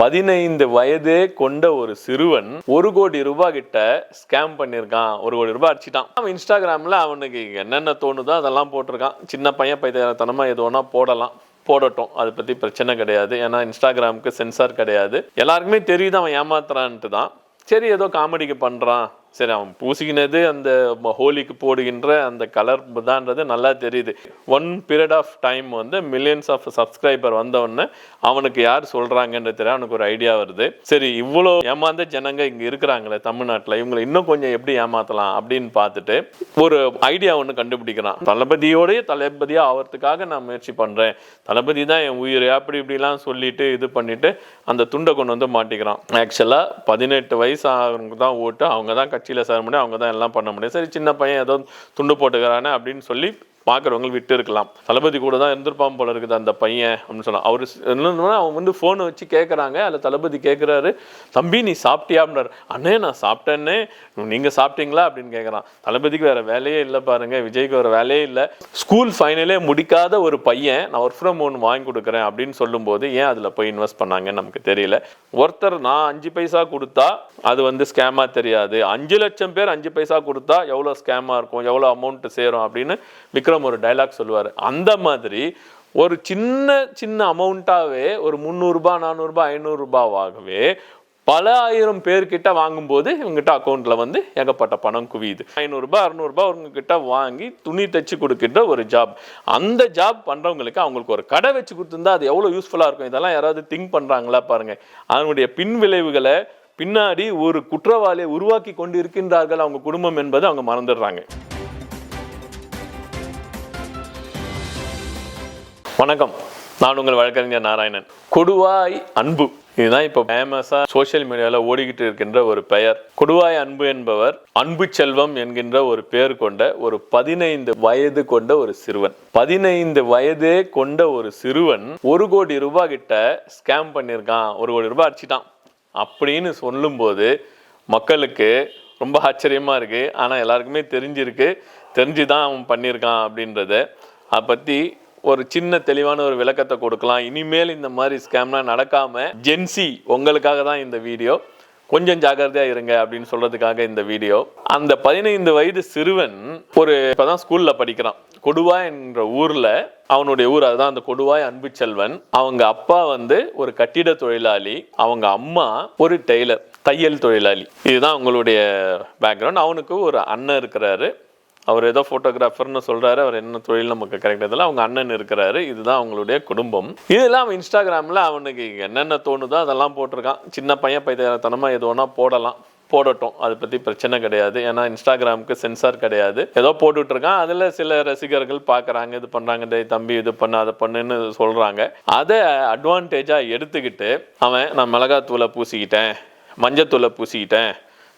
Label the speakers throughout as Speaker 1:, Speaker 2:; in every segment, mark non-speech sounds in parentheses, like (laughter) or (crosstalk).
Speaker 1: பதினைந்து வயதே கொண்ட ஒரு சிறுவன் ஒரு கோடி ரூபாய் கிட்ட ஸ்கேம் பண்ணியிருக்கான் ஒரு கோடி ரூபாய் அடிச்சிட்டான் அவன் இன்ஸ்டாகிராமில் அவனுக்கு என்னென்ன தோணுதோ அதெல்லாம் போட்டிருக்கான் சின்ன பையன் பைத்தனமாக எது வேணால் போடலாம் போடட்டும் அதை பற்றி பிரச்சனை கிடையாது ஏன்னா இன்ஸ்டாகிராமுக்கு சென்சார் கிடையாது எல்லாருக்குமே தெரியுது அவன் ஏமாத்துறான்ட்டு தான் சரி ஏதோ காமெடிக்கு பண்ணுறான் சரி அவன் பூசிக்கினது அந்த ஹோலிக்கு போடுகின்ற அந்த கலர் தான்றது நல்லா தெரியுது ஒன் பீரியட் ஆஃப் டைம் வந்து மில்லியன்ஸ் ஆஃப் சப்ஸ்கிரைபர் வந்தவொடனே அவனுக்கு யார் சொல்கிறாங்கன்ற தெரியாது அவனுக்கு ஒரு ஐடியா வருது சரி இவ்வளோ ஏமாந்த ஜனங்கள் இங்கே இருக்கிறாங்களே தமிழ்நாட்டில் இவங்களை இன்னும் கொஞ்சம் எப்படி ஏமாற்றலாம் அப்படின்னு பார்த்துட்டு ஒரு ஐடியா ஒன்று கண்டுபிடிக்கிறான் தளபதியோடய தளபதியாக ஆகிறதுக்காக நான் முயற்சி பண்ணுறேன் தளபதி தான் என் உயிர் அப்படி இப்படிலாம் சொல்லிட்டு இது பண்ணிட்டு அந்த துண்டை கொண்டு வந்து மாட்டிக்கிறான் ஆக்சுவலாக பதினெட்டு வயசு ஆகிறவங்க தான் ஓட்டு அவங்க தான் கட்சி கட்சியில் சேர முடியும் அவங்க தான் எல்லாம் பண்ண முடியும் சரி சின்ன பையன் ஏதோ துண்டு போட்டுக்கிறானே அப்படின்னு சொல்லி பார்க்குறவங்க விட்டு இருக்கலாம் தளபதி கூட தான் இருந்திருப்பான் போல இருக்குது அந்த பையன் அப்படின்னு சொன்னான் அவர் என்னன்னா அவங்க வந்து ஃபோனை வச்சு கேட்குறாங்க அதில் தளபதி கேட்குறாரு தம்பி நீ சாப்பிட்டியாப்னார் அண்ணே நான் சாப்பிட்டேன்னே நீங்கள் சாப்பிட்டீங்களா அப்படின்னு கேட்குறான் தளபதிக்கு வேறு வேலையே இல்லை பாருங்கள் விஜய்க்கு வேறு வேலையே இல்லை ஸ்கூல் ஃபைனலே முடிக்காத ஒரு பையன் நான் ஒர்க் ஃப்ரம் ஒன்று வாங்கி கொடுக்குறேன் அப்படின்னு சொல்லும்போது ஏன் அதில் போய் இன்வெஸ்ட் பண்ணாங்கன்னு நமக்கு தெரியல ஒருத்தர் நான் அஞ்சு பைசா கொடுத்தா அது வந்து ஸ்கேமாக தெரியாது அஞ்சு லட்சம் பேர் அஞ்சு பைசா கொடுத்தா எவ்வளோ ஸ்கேமாக இருக்கும் எவ்வளோ அமௌண்ட்டு சேரும் அப்படின்னு விக்ரம் விக்ரம் ஒரு டைலாக் சொல்லுவார் அந்த மாதிரி ஒரு சின்ன சின்ன அமௌண்ட்டாகவே ஒரு முந்நூறுரூபா நானூறுரூபா ஐநூறுரூபாவாகவே பல ஆயிரம் பேர்கிட்ட வாங்கும்போது இவங்ககிட்ட அக்கௌண்ட்டில் வந்து ஏகப்பட்ட பணம் குவியுது ஐநூறுரூபா அறநூறுபா உங்ககிட்ட வாங்கி துணி தைச்சு கொடுக்கிட்ட ஒரு ஜாப் அந்த ஜாப் பண்ணுறவங்களுக்கு அவங்களுக்கு ஒரு கடை வச்சு கொடுத்துருந்தா அது எவ்வளோ யூஸ்ஃபுல்லாக இருக்கும் இதெல்லாம் யாராவது திங்க் பண்ணுறாங்களா பாருங்கள் அதனுடைய பின் விளைவுகளை பின்னாடி ஒரு குற்றவாளியை உருவாக்கி கொண்டு இருக்கின்றார்கள் அவங்க குடும்பம் என்பதை அவங்க மறந்துடுறாங்க வணக்கம் நான் உங்கள் வழக்கறிஞர் நாராயணன் கொடுவாய் அன்பு இதுதான் இப்போ ஃபேமஸாக சோசியல் மீடியாவில் ஓடிக்கிட்டு இருக்கின்ற ஒரு பெயர் கொடுவாய் அன்பு என்பவர் அன்பு செல்வம் என்கின்ற ஒரு பெயர் கொண்ட ஒரு பதினைந்து வயது கொண்ட ஒரு சிறுவன் பதினைந்து வயதே கொண்ட ஒரு சிறுவன் ஒரு கோடி ரூபாய் கிட்ட ஸ்கேம் பண்ணியிருக்கான் ஒரு கோடி ரூபாய் அடிச்சிட்டான் அப்படின்னு சொல்லும்போது மக்களுக்கு ரொம்ப ஆச்சரியமாக இருக்குது ஆனால் எல்லாருக்குமே தெரிஞ்சிருக்கு தெரிஞ்சு தான் அவன் பண்ணியிருக்கான் அப்படின்றத அதை பற்றி ஒரு சின்ன தெளிவான ஒரு விளக்கத்தை கொடுக்கலாம் இனிமேல் இந்த மாதிரி ஸ்கேம்லாம் நடக்காமல் ஜென்சி உங்களுக்காக தான் இந்த வீடியோ கொஞ்சம் ஜாகிரதையாக இருங்க அப்படின்னு சொல்கிறதுக்காக இந்த வீடியோ அந்த பதினைந்து வயது சிறுவன் ஒரு இப்போ தான் ஸ்கூலில் படிக்கிறான் கொடுவாய் என்ற ஊரில் அவனுடைய ஊர் அதுதான் அந்த கொடுவாய் அன்பு செல்வன் அவங்க அப்பா வந்து ஒரு கட்டிட தொழிலாளி அவங்க அம்மா ஒரு டெய்லர் தையல் தொழிலாளி இதுதான் அவங்களுடைய பேக்ரவுண்ட் அவனுக்கு ஒரு அண்ணன் இருக்கிறாரு அவர் ஏதோ ஃபோட்டோகிராஃபர்னு சொல்கிறாரு அவர் என்ன தொழில் நமக்கு கரெக்ட் இதில் அவங்க அண்ணன் இருக்கிறாரு இதுதான் அவங்களுடைய குடும்பம் இதெல்லாம் அவன் இன்ஸ்டாகிராமில் அவனுக்கு என்னென்ன தோணுதோ அதெல்லாம் போட்டிருக்கான் சின்ன பையன் பைத்தியத்தனமாக எது ஒன்றா போடலாம் போடட்டும் அதை பற்றி பிரச்சனை கிடையாது ஏன்னா இன்ஸ்டாகிராமுக்கு சென்சார் கிடையாது ஏதோ போட்டுட்ருக்கான் அதில் சில ரசிகர்கள் பார்க்குறாங்க இது பண்ணுறாங்க டே தம்பி இது பண்ணு அதை பண்ணுன்னு சொல்கிறாங்க அதை அட்வான்டேஜாக எடுத்துக்கிட்டு அவன் நான் மிளகாத்தூளை பூசிக்கிட்டேன் மஞ்சத்தூளை பூசிக்கிட்டேன்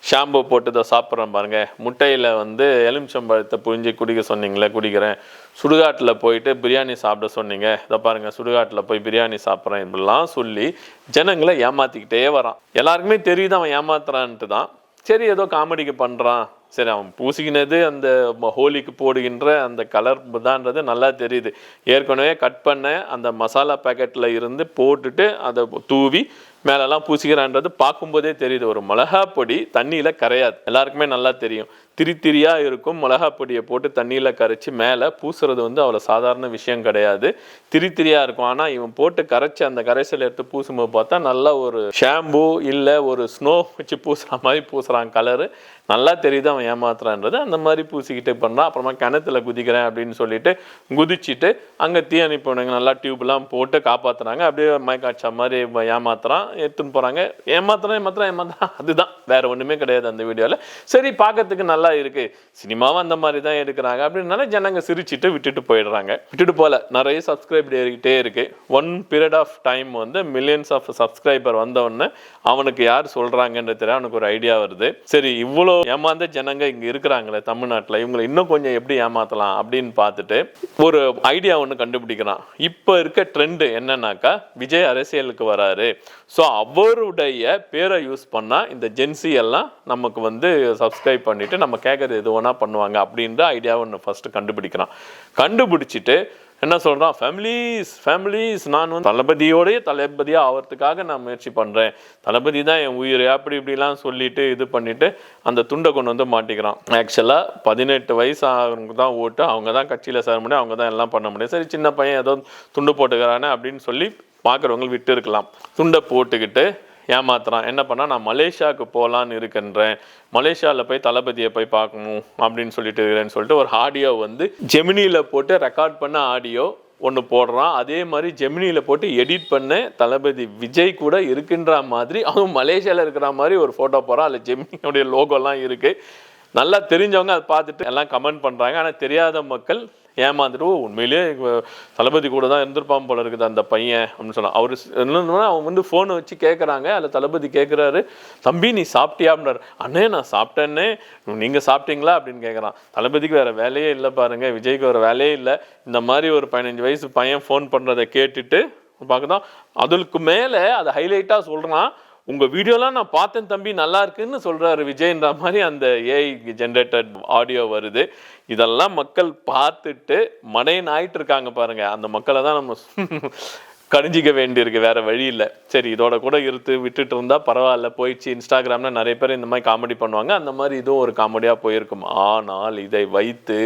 Speaker 1: ஷாம்பு போட்டு இதை சாப்பிட்றேன் பாருங்கள் முட்டையில் வந்து எலுமிச்சம்பழத்தை புரிஞ்சு குடிக்க சொன்னீங்களே குடிக்கிறேன் சுடுகாட்டில் போயிட்டு பிரியாணி சாப்பிட சொன்னீங்க இதை பாருங்கள் சுடுகாட்டில் போய் பிரியாணி சாப்பிட்றேன் இப்படிலாம் சொல்லி ஜனங்களை ஏமாற்றிக்கிட்டே வரான் எல்லாருக்குமே தெரியுது அவன் ஏமாத்துறான்ட்டு தான் சரி ஏதோ காமெடிக்கு பண்ணுறான் சரி அவன் பூசிக்கினது அந்த ஹோலிக்கு போடுகின்ற அந்த கலர் தான்ன்றது நல்லா தெரியுது ஏற்கனவே கட் பண்ண அந்த மசாலா பேக்கெட்டில் இருந்து போட்டுட்டு அதை தூவி மேலெல்லாம் பூசிக்கிறான்றது பார்க்கும்போதே தெரியுது ஒரு மிளகா பொடி தண்ணியில் கரையாது எல்லாருக்குமே நல்லா தெரியும் திரி திரியாக இருக்கும் மிளகாப்பொடியை போட்டு தண்ணியில் கரைச்சி மேலே பூசுறது வந்து அவ்வளோ சாதாரண விஷயம் கிடையாது திரி இருக்கும் ஆனால் இவன் போட்டு கரைச்சி அந்த கரைசல் எடுத்து பூசும்போது பார்த்தா நல்லா ஒரு ஷாம்பு இல்லை ஒரு ஸ்னோ வச்சு பூசுகிற மாதிரி பூசுகிறான் கலரு நல்லா தெரியுது அவன் ஏமாத்துறான்றது அந்த மாதிரி பூசிக்கிட்டு பண்ணுறான் அப்புறமா கிணத்துல குதிக்கிறேன் அப்படின்னு சொல்லிட்டு குதிச்சுட்டு அங்கே தீ அனுப்பிவிடுங்க நல்லா டியூப்லாம் போட்டு காப்பாற்றுறாங்க அப்படியே மயக்காட்சா மாதிரி ஏமாத்துறான் எடுத்துன்னு போகிறாங்க ஏமாத்துறான் ஏமாத்துறான் ஏமாத்துறான் அதுதான் வேறு ஒன்றுமே கிடையாது அந்த வீடியோவில் சரி பார்க்கறதுக்கு நல்லா நல்லா இருக்குது சினிமாவும் அந்த மாதிரி தான் எடுக்கிறாங்க அப்படின்னால ஜனங்க சிரிச்சுட்டு விட்டுட்டு போயிடுறாங்க விட்டுட்டு போகல நிறைய சப்ஸ்கிரைப் ஏறிக்கிட்டே இருக்குது ஒன் பீரியட் ஆஃப் டைம் வந்து மில்லியன்ஸ் ஆஃப் சப்ஸ்கிரைபர் வந்தவொடனே அவனுக்கு யார் சொல்கிறாங்கன்ற தெரிய அவனுக்கு ஒரு ஐடியா வருது சரி இவ்வளோ ஏமாந்த ஜனங்க இங்கே இருக்கிறாங்களே தமிழ்நாட்டில் இவங்களை இன்னும் கொஞ்சம் எப்படி ஏமாத்தலாம் அப்படின்னு பார்த்துட்டு ஒரு ஐடியா ஒன்று கண்டுபிடிக்கிறான் இப்போ இருக்க ட்ரெண்டு என்னன்னாக்கா விஜய் அரசியலுக்கு வராரு ஸோ அவருடைய பேரை யூஸ் பண்ணால் இந்த ஜென்சி எல்லாம் நமக்கு வந்து சப்ஸ்கிரைப் பண்ணிட்டு நம்ம நம்ம கேட்குறது எது வேணால் பண்ணுவாங்க அப்படின்ற ஐடியாவை ஒன்று ஃபஸ்ட்டு கண்டுபிடிக்கிறான் கண்டுபிடிச்சிட்டு என்ன சொல்கிறான் ஃபேமிலிஸ் ஃபேமிலிஸ் நான் வந்து தளபதியோடய தளபதியாக ஆகிறதுக்காக நான் முயற்சி பண்ணுறேன் தளபதி தான் என் உயிர் அப்படி இப்படிலாம் சொல்லிட்டு இது பண்ணிவிட்டு அந்த துண்டை கொண்டு வந்து மாட்டிக்கிறான் ஆக்சுவலாக பதினெட்டு வயசு அவங்க தான் ஓட்டு அவங்க தான் கட்சியில் சேர முடியும் அவங்க தான் எல்லாம் பண்ண முடியும் சரி சின்ன பையன் ஏதோ துண்டு போட்டுக்கிறானே அப்படின்னு சொல்லி பார்க்குறவங்க விட்டு இருக்கலாம் துண்டை போட்டுக்கிட்டு ஏமாத்துறான் என்ன பண்ணால் நான் மலேசியாவுக்கு போகலான்னு இருக்கின்றேன் மலேசியாவில் போய் தளபதியை போய் பார்க்கணும் அப்படின்னு சொல்லிட்டு இருக்கிறேன்னு சொல்லிட்டு ஒரு ஆடியோ வந்து ஜெமினியில் போட்டு ரெக்கார்ட் பண்ண ஆடியோ ஒன்று போடுறான் அதே மாதிரி ஜெமினியில் போட்டு எடிட் பண்ண தளபதி விஜய் கூட இருக்கின்ற மாதிரி அதுவும் மலேசியாவில் இருக்கிற மாதிரி ஒரு ஃபோட்டோ போகிறான் அதில் ஜெமினியோடைய லோகோலாம் இருக்குது நல்லா தெரிஞ்சவங்க அதை பார்த்துட்டு எல்லாம் கமெண்ட் பண்ணுறாங்க ஆனால் தெரியாத மக்கள் ஏமாந்துட்டு உண்மையிலேயே தளபதி கூட தான் இருந்திருப்பான் போல இருக்குது அந்த பையன் அப்படின்னு சொன்னான் அவர் என்னன்னா அவன் வந்து ஃபோனை வச்சு கேட்குறாங்க அதில் தளபதி கேட்குறாரு தம்பி நீ சாப்பிட்டியா அப்படின்னாரு அண்ணே நான் சாப்பிட்டேன்னே நீங்கள் சாப்பிட்டீங்களா அப்படின்னு கேட்குறான் தளபதிக்கு வேறு வேலையே இல்லை பாருங்க விஜய்க்கு வேறு வேலையே இல்லை இந்த மாதிரி ஒரு பதினஞ்சு வயசு பையன் ஃபோன் பண்ணுறதை கேட்டுட்டு பார்க்குதான் அதுக்கு மேலே அதை ஹைலைட்டாக சொல்கிறான் உங்கள் வீடியோலாம் நான் பார்த்தேன் தம்பி நல்லா இருக்குன்னு சொல்கிறாரு விஜய்ன்ற மாதிரி அந்த ஏஐ ஜென்ரேட்டட் ஆடியோ வருது இதெல்லாம் மக்கள் பார்த்துட்டு மனையன் ஆயிட்டு இருக்காங்க பாருங்கள் அந்த மக்களை தான் நம்ம (laughs) கடிஞ்சிக்க வேண்டியிருக்கு வேறு வழி இல்லை சரி இதோட கூட இருத்து விட்டுட்டு இருந்தால் பரவாயில்ல போயிடுச்சு இன்ஸ்டாகிராமில் நிறைய பேர் இந்த மாதிரி காமெடி பண்ணுவாங்க அந்த மாதிரி இதுவும் ஒரு காமெடியாக போயிருக்கும் ஆனால் இதை வைத்து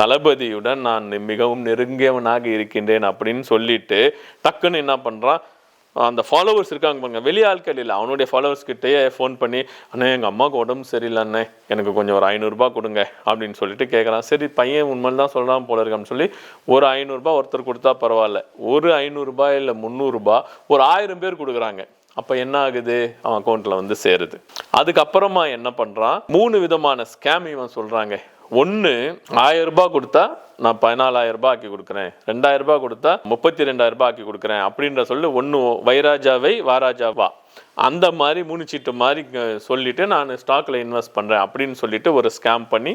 Speaker 1: தளபதியுடன் நான் மிகவும் நெருங்கியவனாக இருக்கின்றேன் அப்படின்னு சொல்லிட்டு டக்குன்னு என்ன பண்ணுறான் அந்த ஃபாலோவர்ஸ் இருக்காங்க பாருங்க வெளியே ஆட்கள் இல்லை அவனுடைய ஃபாலோவர்ஸ் கிட்டேயே ஃபோன் பண்ணி அண்ணே எங்கள் அம்மாவுக்கு உடம்பு சரியில்லை அண்ணே எனக்கு கொஞ்சம் ஒரு ஐநூறுரூபா கொடுங்க அப்படின்னு சொல்லிட்டு கேட்குறான் சரி பையன் உண்மை தான் சொல்கிறான் போல இருக்கான்னு சொல்லி ஒரு ஐநூறுரூபா ஒருத்தர் கொடுத்தா பரவாயில்ல ஒரு ஐநூறுரூபா இல்லை முந்நூறுரூபா ஒரு ஆயிரம் பேர் கொடுக்குறாங்க அப்போ என்ன ஆகுது அவன் அக்கௌண்ட்டில் வந்து சேருது அதுக்கப்புறமா என்ன பண்ணுறான் மூணு விதமான ஸ்கேம் இவன் சொல்கிறாங்க ஒன்று ஆயிரம் ரூபாய் கொடுத்தா நான் பதினாலாயிரம் ரூபாய் ஆக்கி கொடுக்குறேன் ரெண்டாயிரம் ரூபாய் கொடுத்தா முப்பத்தி ரெண்டாயிரம் ரூபாய் ஆக்கி கொடுக்குறேன் அப்படின்ற சொல்லி ஒன்று வைராஜாவை வாராஜாவா அந்த மாதிரி மூணுச்சீட்டு மாதிரி சொல்லிவிட்டு நான் ஸ்டாக்ல இன்வெஸ்ட் பண்ணுறேன் அப்படின்னு சொல்லிட்டு ஒரு ஸ்கேம் பண்ணி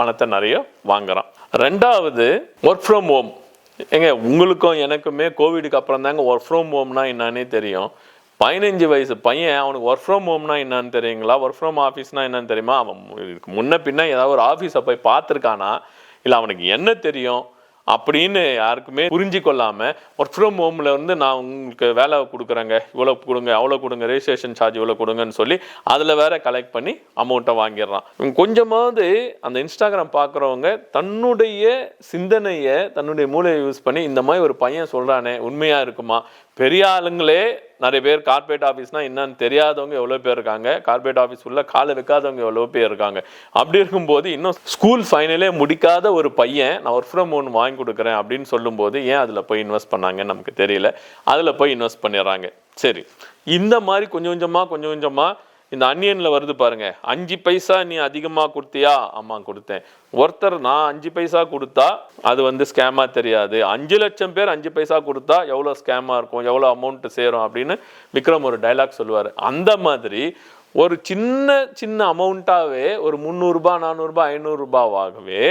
Speaker 1: பணத்தை நிறைய வாங்குறான் ரெண்டாவது ஒர்க் ஃப்ரம் ஹோம் எங்க உங்களுக்கும் எனக்குமே கோவிடுக்கு அப்புறம் தாங்க ஒர்க் ஃப்ரம் ஹோம்னா என்னன்னே தெரியும் பதினஞ்சு வயசு பையன் அவனுக்கு ஒர்க் ஃப்ரம் ஹோம்னா என்னன்னு தெரியுங்களா ஒர்க் ஃப்ரம் ஆஃபீஸ்னா என்னன்னு தெரியுமா அவன் இதுக்கு முன்ன பின்ன ஏதாவது ஒரு ஆஃபீஸை போய் பார்த்துருக்கானா இல்லை அவனுக்கு என்ன தெரியும் அப்படின்னு யாருக்குமே புரிஞ்சு கொள்ளாமல் ஒர்க் ஃப்ரம் ஹோமில் வந்து நான் உங்களுக்கு வேலை கொடுக்குறேங்க இவ்வளோ கொடுங்க அவ்வளோ கொடுங்க ரெஜிஸ்ட்ரேஷன் சார்ஜ் இவ்வளோ கொடுங்கன்னு சொல்லி அதில் வேற கலெக்ட் பண்ணி அமௌண்ட்டை வாங்கிடுறான் கொஞ்சமாவது அந்த இன்ஸ்டாகிராம் பார்க்குறவங்க தன்னுடைய சிந்தனையை தன்னுடைய மூளையை யூஸ் பண்ணி இந்த மாதிரி ஒரு பையன் சொல்கிறானே உண்மையாக இருக்குமா பெரிய ஆளுங்களே நிறைய பேர் கார்பரேட் ஆஃபீஸ்னால் என்னன்னு தெரியாதவங்க எவ்வளோ பேர் இருக்காங்க கார்பரேட் ஆஃபீஸ் உள்ள காலை வைக்காதவங்க எவ்வளோ பேர் இருக்காங்க அப்படி இருக்கும்போது இன்னும் ஸ்கூல் ஃபைனலே முடிக்காத ஒரு பையன் நான் ஒர்க் ஃப்ரம் ஒன்று வாங்கி கொடுக்குறேன் அப்படின்னு சொல்லும்போது ஏன் அதில் போய் இன்வெஸ்ட் பண்ணாங்கன்னு நமக்கு தெரியல அதில் போய் இன்வெஸ்ட் பண்ணிடுறாங்க சரி இந்த மாதிரி கொஞ்சம் கொஞ்சமாக கொஞ்சம் கொஞ்சமாக இந்த அன்னியனில் வருது பாருங்க அஞ்சு பைசா நீ அதிகமாக கொடுத்தியா ஆமாம் கொடுத்தேன் ஒருத்தர் நான் அஞ்சு பைசா கொடுத்தா அது வந்து ஸ்கேமாக தெரியாது அஞ்சு லட்சம் பேர் அஞ்சு பைசா கொடுத்தா எவ்வளோ ஸ்கேமாக இருக்கும் எவ்வளோ அமௌண்ட்டு சேரும் அப்படின்னு விக்ரம் ஒரு டைலாக் சொல்லுவார் அந்த மாதிரி ஒரு சின்ன சின்ன அமௌண்ட்டாகவே ஒரு முந்நூறுரூபா நானூறுரூபா ஐநூறுரூபாவாகவே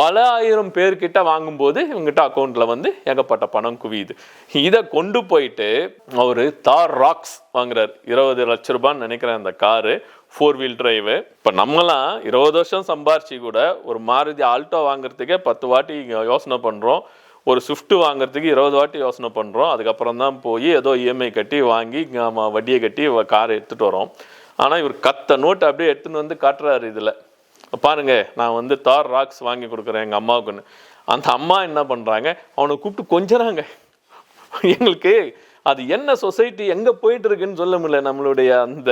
Speaker 1: பல ஆயிரம் பேர்கிட்ட வாங்கும்போது இவங்ககிட்ட அக்கௌண்ட்டில் வந்து ஏகப்பட்ட பணம் குவியுது இதை கொண்டு போயிட்டு அவர் தார் ராக்ஸ் வாங்குறார் இருபது லட்ச ரூபான்னு நினைக்கிறேன் அந்த காரு ஃபோர் வீல் டிரைவு இப்போ நம்மலாம் இருபது வருஷம் சம்பாரிச்சு கூட ஒரு மாருதி ஆல்டோ வாங்குறதுக்கே பத்து வாட்டி யோசனை பண்ணுறோம் ஒரு ஸ்விஃப்ட்டு வாங்குறதுக்கு இருபது வாட்டி யோசனை பண்ணுறோம் அதுக்கப்புறம் தான் போய் ஏதோ இஎம்ஐ e கட்டி வாங்கி வட்டியை கட்டி காரை எடுத்துகிட்டு வரோம் ஆனால் இவர் கத்த நோட்டு அப்படியே எடுத்துன்னு வந்து காட்டுறாரு இதில் பாருங்கள் நான் வந்து தார் ராக்ஸ் வாங்கி கொடுக்குறேன் எங்கள் அம்மாவுக்குன்னு அந்த அம்மா என்ன பண்ணுறாங்க அவனை கூப்பிட்டு கொஞ்சிறாங்க எங்களுக்கு அது என்ன சொசைட்டி எங்கே போயிட்டு இருக்குன்னு சொல்ல முடியல நம்மளுடைய அந்த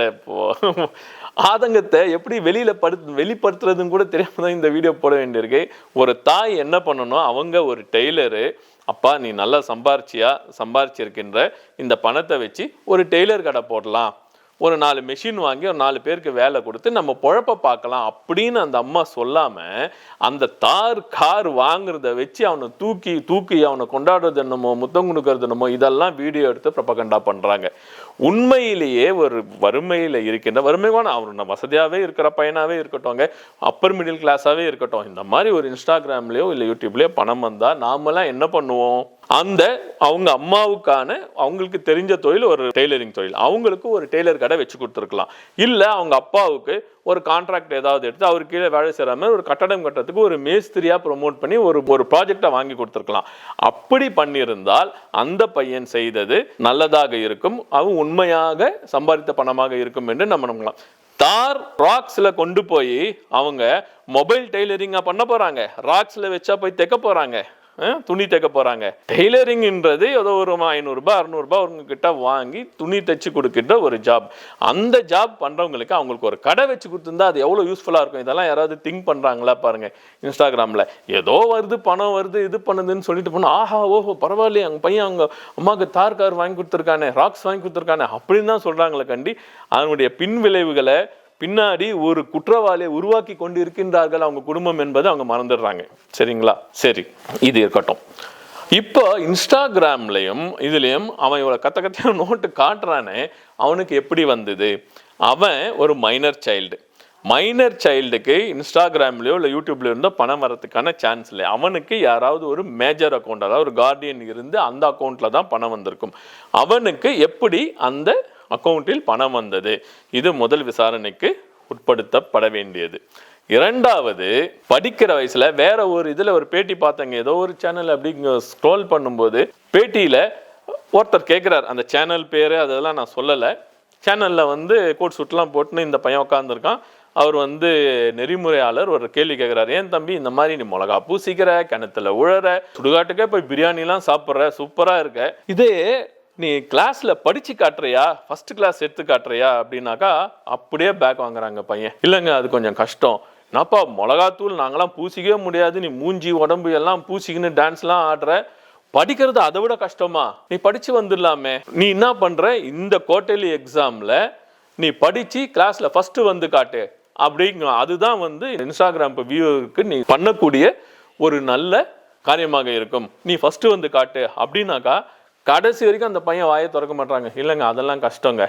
Speaker 1: ஆதங்கத்தை எப்படி வெளியில் படு வெளிப்படுத்துறதுன்னு கூட தெரியாம தான் இந்த வீடியோ போட வேண்டியிருக்கு ஒரு தாய் என்ன பண்ணணும் அவங்க ஒரு டெய்லரு அப்பா நீ நல்லா சம்பாரிச்சியா சம்பாரிச்சிருக்கின்ற இந்த பணத்தை வச்சு ஒரு டெய்லர் கடை போடலாம் ஒரு நாலு மெஷின் வாங்கி ஒரு நாலு பேருக்கு வேலை கொடுத்து நம்ம பொழப்ப பார்க்கலாம் அப்படின்னு அந்த அம்மா சொல்லாமல் அந்த தார் கார் வாங்குறத வச்சு அவனை தூக்கி தூக்கி அவனை கொண்டாடுறது என்னமோ முத்தம் கொடுக்கறது என்னமோ இதெல்லாம் வீடியோ எடுத்து ப்ரப்பகண்டா பண்ணுறாங்க உண்மையிலேயே ஒரு வறுமையில் இருக்கின்ற வறுமைவான அவர் வசதியாகவே இருக்கிற பையனாகவே இருக்கட்டும் அப்பர் மிடில் கிளாஸாகவே இருக்கட்டும் இந்த மாதிரி ஒரு இன்ஸ்டாகிராம்லேயோ இல்லை யூடியூப்லேயோ பணம் வந்தால் நாமெல்லாம் என்ன பண்ணுவோம் அந்த அவங்க அம்மாவுக்கான அவங்களுக்கு தெரிஞ்ச தொழில் ஒரு டெய்லரிங் தொழில் அவங்களுக்கு ஒரு டெய்லர் கடை வச்சு கொடுத்துருக்கலாம் இல்லை அவங்க அப்பாவுக்கு ஒரு கான்ட்ராக்ட் ஏதாவது எடுத்து அவர் கீழே வேலை செய்கிற மாதிரி ஒரு கட்டடம் கட்டுறதுக்கு ஒரு மேஸ்திரியாக ப்ரொமோட் பண்ணி ஒரு ஒரு ப்ராஜெக்டை வாங்கி கொடுத்துருக்கலாம் அப்படி பண்ணியிருந்தால் அந்த பையன் செய்தது நல்லதாக இருக்கும் அவன் உண்மையாக சம்பாதித்த பணமாக இருக்கும் என்று நம்ம நம்பலாம் தார் ராக்ஸில் கொண்டு போய் அவங்க மொபைல் டெய்லரிங்காக பண்ண போகிறாங்க ராக்ஸில் வச்சா போய் தைக்க போகிறாங்க துணி தைக்க போகிறாங்க டெய்லரிங்ன்றது ஏதோ ஒரு ஐநூறுரூபா அறநூறுபா அவங்கக்கிட்ட வாங்கி துணி தைச்சி கொடுக்கின்ற ஒரு ஜாப் அந்த ஜாப் பண்ணுறவங்களுக்கு அவங்களுக்கு ஒரு கடை வச்சு கொடுத்துருந்தா அது எவ்வளோ யூஸ்ஃபுல்லாக இருக்கும் இதெல்லாம் யாராவது திங்க் பண்ணுறாங்களா பாருங்கள் இன்ஸ்டாகிராமில் ஏதோ வருது பணம் வருது இது பண்ணுதுன்னு சொல்லிட்டு போனால் ஆஹா ஓஹோ பரவாயில்லையே அவங்க பையன் அவங்க அம்மாவுக்கு தார் கார் வாங்கி கொடுத்துருக்கானே ராக்ஸ் வாங்கி கொடுத்துருக்கானே அப்படின்னு தான் சொல்கிறாங்களே கண்டி அதனுடைய பின் விளைவுகளை பின்னாடி ஒரு குற்றவாளியை உருவாக்கி கொண்டு இருக்கின்றார்கள் அவங்க குடும்பம் என்பதை அவங்க மறந்துடுறாங்க சரிங்களா சரி இது இருக்கட்டும் இப்போ இன்ஸ்டாகிராம்லையும் இதுலேயும் அவன் இவ்வளோ கத்த கத்தையான நோட்டு காட்டுறானே அவனுக்கு எப்படி வந்தது அவன் ஒரு மைனர் சைல்டு மைனர் சைல்டுக்கு இன்ஸ்டாகிராம்லேயோ இல்லை யூடியூப்லேயோ இருந்தோ பணம் வரத்துக்கான சான்ஸ் இல்லை அவனுக்கு யாராவது ஒரு மேஜர் அக்கௌண்ட் அதாவது ஒரு கார்டியன் இருந்து அந்த அக்கௌண்ட்டில் தான் பணம் வந்திருக்கும் அவனுக்கு எப்படி அந்த அக்கௌண்ட்டில் பணம் வந்தது இது முதல் விசாரணைக்கு உட்படுத்தப்பட வேண்டியது இரண்டாவது படிக்கிற வயசுல வேற ஒரு இதுல ஒரு பேட்டி பார்த்தங்க ஏதோ ஒரு சேனல் அப்படி ஸ்க்ரோல் பண்ணும்போது பேட்டியில ஒருத்தர் கேட்குறார் அந்த சேனல் பேர் அதெல்லாம் நான் சொல்லலை சேனலில் வந்து கோட் சுட்டுலாம் போட்டுன்னு இந்த பையன் உட்காந்துருக்கான் அவர் வந்து நெறிமுறையாளர் ஒரு கேள்வி கேட்குறாரு ஏன் தம்பி இந்த மாதிரி நீ மிளகா பூசிக்கிற கிணத்துல உழற சுடுகாட்டுக்கே போய் பிரியாணிலாம் சாப்பிட்ற சூப்பராக இருக்க இது நீ கிளாஸில் படித்து காட்டுறியா ஃபஸ்ட் கிளாஸ் எடுத்து காட்டுறியா அப்படின்னாக்கா அப்படியே பேக் வாங்குறாங்க பையன் இல்லைங்க அது கொஞ்சம் கஷ்டம் என்னப்பா மிளகாத்தூள் நாங்களாம் பூசிக்கவே முடியாது நீ மூஞ்சி உடம்பு எல்லாம் பூசிக்கின்னு டான்ஸ்லாம் ஆடுற படிக்கிறது அதை விட கஷ்டமா நீ படித்து வந்துடலாமே நீ என்ன பண்ணுற இந்த கோட்டலி எக்ஸாமில் நீ படித்து கிளாஸில் ஃபஸ்ட்டு வந்து காட்டு அப்படிங்க அதுதான் வந்து இன்ஸ்டாகிராம் வியூவருக்கு நீ பண்ணக்கூடிய ஒரு நல்ல காரியமாக இருக்கும் நீ ஃபஸ்ட்டு வந்து காட்டு அப்படின்னாக்கா கடைசி வரைக்கும் அந்த பையன் வாயை திறக்க மாட்டாங்க இல்லைங்க அதெல்லாம் கஷ்டங்க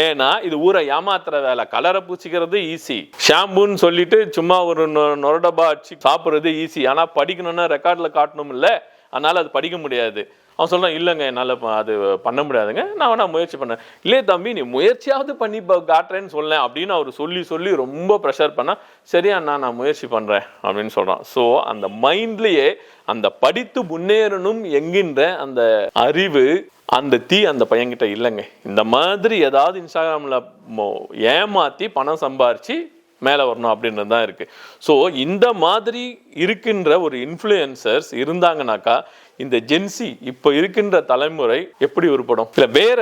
Speaker 1: ஏன்னா இது ஊரை ஏமாத்துற வேலை கலரை பூச்சிக்கிறது ஈஸி ஷாம்புன்னு சொல்லிட்டு சும்மா ஒரு நொரடபா அடிச்சு சாப்பிட்றது ஈஸி ஆனால் படிக்கணும்னா ரெக்கார்டில் காட்டணும் இல்லை அதனால் அது படிக்க முடியாது அவன் சொல்கிறான் இல்லைங்க என்னால் அது பண்ண முடியாதுங்க நான் வேணா முயற்சி பண்ணேன் இல்லையே தம்பி நீ முயற்சியாவது பண்ணி காட்டுறேன்னு சொல்லேன் அப்படின்னு அவர் சொல்லி சொல்லி ரொம்ப ப்ரெஷர் பண்ணால் சரியா நான் நான் முயற்சி பண்ணுறேன் அப்படின்னு சொல்கிறான் ஸோ அந்த மைண்ட்லேயே அந்த படித்து முன்னேறணும் என்கின்ற அந்த அறிவு அந்த தீ அந்த பையன்கிட்ட இல்லைங்க இந்த மாதிரி ஏதாவது இன்ஸ்டாகிராமில் ஏமாற்றி பணம் சம்பாரித்து மேலே வரணும் அப்படின்றது தான் இருக்குது ஸோ இந்த மாதிரி இருக்கின்ற ஒரு இன்ஃப்ளூயன்சர்ஸ் இருந்தாங்கனாக்கா இந்த ஜென்சி இப்போ இருக்கின்ற தலைமுறை எப்படி உருப்படும் இல்லை வேற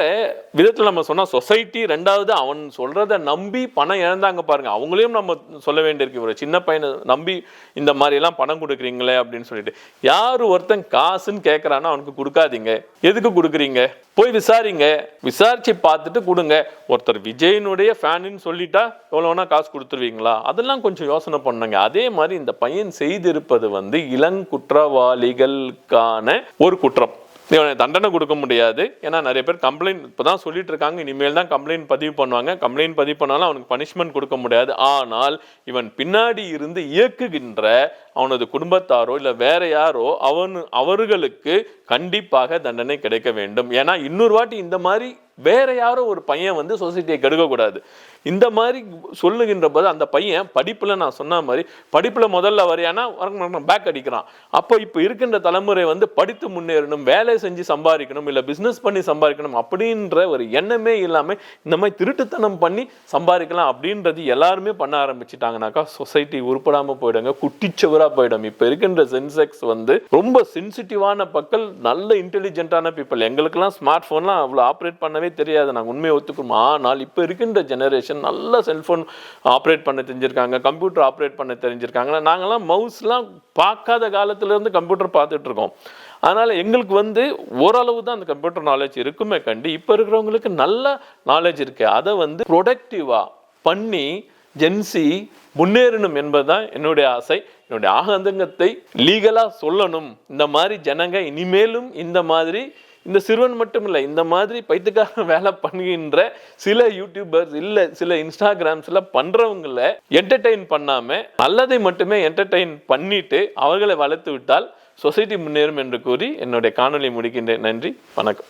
Speaker 1: விதத்தில் நம்ம சொன்னால் சொசைட்டி ரெண்டாவது அவன் சொல்கிறத நம்பி பணம் இழந்தாங்க பாருங்க அவங்களையும் நம்ம சொல்ல வேண்டியிருக்கு ஒரு சின்ன பையனை நம்பி இந்த மாதிரிலாம் பணம் கொடுக்குறீங்களே அப்படின்னு சொல்லிட்டு யார் ஒருத்தன் காசுன்னு கேட்குறானோ அவனுக்கு கொடுக்காதீங்க எதுக்கு கொடுக்குறீங்க போய் விசாரிங்க விசாரிச்சு பார்த்துட்டு கொடுங்க ஒருத்தர் விஜயனுடைய ஃபேனுன்னு சொல்லிட்டா எவ்வளோனா காசு கொடுத்துருவீங்களா அதெல்லாம் கொஞ்சம் யோசனை பண்ணுங்க அதே மாதிரி இந்த பையன் செய்திருப்பது வந்து இளங்குற்றவாளிகளுக்கான எதிரான ஒரு குற்றம் இவனை தண்டனை கொடுக்க முடியாது ஏன்னா நிறைய பேர் கம்ப்ளைண்ட் இப்போ தான் சொல்லிட்டு இருக்காங்க இனிமேல் தான் கம்ப்ளைண்ட் பதிவு பண்ணுவாங்க கம்ப்ளைண்ட் பதிவு பண்ணாலும் அவனுக்கு பனிஷ்மெண்ட் கொடுக்க முடியாது ஆனால் இவன் பின்னாடி இருந்து இயக்குகின்ற அவனது குடும்பத்தாரோ இல்லை வேற யாரோ அவன் அவர்களுக்கு கண்டிப்பாக தண்டனை கிடைக்க வேண்டும் ஏன்னா இன்னொரு வாட்டி இந்த மாதிரி வேற யாரோ ஒரு பையன் வந்து சொசைட்டியை கெடுக்கக்கூடாது இந்த மாதிரி சொல்லுகின்ற போது அந்த பையன் படிப்பில் நான் சொன்ன மாதிரி படிப்பில் முதல்ல வரையானா பேக் அடிக்கிறான் அப்போ இப்போ இருக்கின்ற தலைமுறை வந்து படித்து முன்னேறணும் வேலை செஞ்சு சம்பாதிக்கணும் இல்லை பிஸ்னஸ் பண்ணி சம்பாதிக்கணும் அப்படின்ற ஒரு எண்ணமே இல்லாமல் இந்த மாதிரி திருட்டுத்தனம் பண்ணி சம்பாதிக்கலாம் அப்படின்றது எல்லாருமே பண்ண ஆரம்பிச்சிட்டாங்கனாக்கா சொசைட்டி உருப்படாமல் போயிடுங்க குட்டிச்சவராக போயிடும் இப்போ இருக்கின்ற சென்செக்ஸ் வந்து ரொம்ப சென்சிட்டிவான பக்கல் நல்ல இன்டெலிஜென்ட்டான பீப்புள் எங்களுக்கெல்லாம் ஸ்மார்ட் ஃபோன்லாம் அவ்வளோ ஆப்ரேட் பண்ணவே தேவையானவே தெரியாது நாங்கள் உண்மையை ஒத்துக்கணும் ஆனால் இப்போ இருக்கின்ற ஜெனரேஷன் நல்லா செல்ஃபோன் ஆப்ரேட் பண்ண தெரிஞ்சிருக்காங்க கம்ப்யூட்டர் ஆப்ரேட் பண்ண தெரிஞ்சிருக்காங்க நாங்கள்லாம் மவுஸ்லாம் பார்க்காத காலத்துலேருந்து கம்ப்யூட்டர் பார்த்துட்ருக்கோம் அதனால் எங்களுக்கு வந்து ஓரளவு தான் அந்த கம்ப்யூட்டர் நாலேஜ் இருக்குமே கண்டு இப்போ இருக்கிறவங்களுக்கு நல்ல நாலேஜ் இருக்குது அதை வந்து ப்ரொடக்டிவாக பண்ணி ஜென்சி முன்னேறணும் என்பதுதான் என்னுடைய ஆசை என்னுடைய ஆகந்தங்கத்தை லீகலாக சொல்லணும் இந்த மாதிரி ஜனங்கள் இனிமேலும் இந்த மாதிரி இந்த சிறுவன் மட்டும் இல்லை இந்த மாதிரி பைத்தியக்காரன் வேலை பண்ணுகின்ற சில யூடியூபர்ஸ் இல்லை சில இன்ஸ்டாகிராம்ஸில் பண்ணுறவங்கள என்டர்டெயின் பண்ணாமல் நல்லதை மட்டுமே என்டர்டெயின் பண்ணிட்டு அவர்களை வளர்த்து விட்டால் சொசைட்டி முன்னேறும் என்று கூறி என்னுடைய காணொலி முடிக்கின்றேன் நன்றி வணக்கம்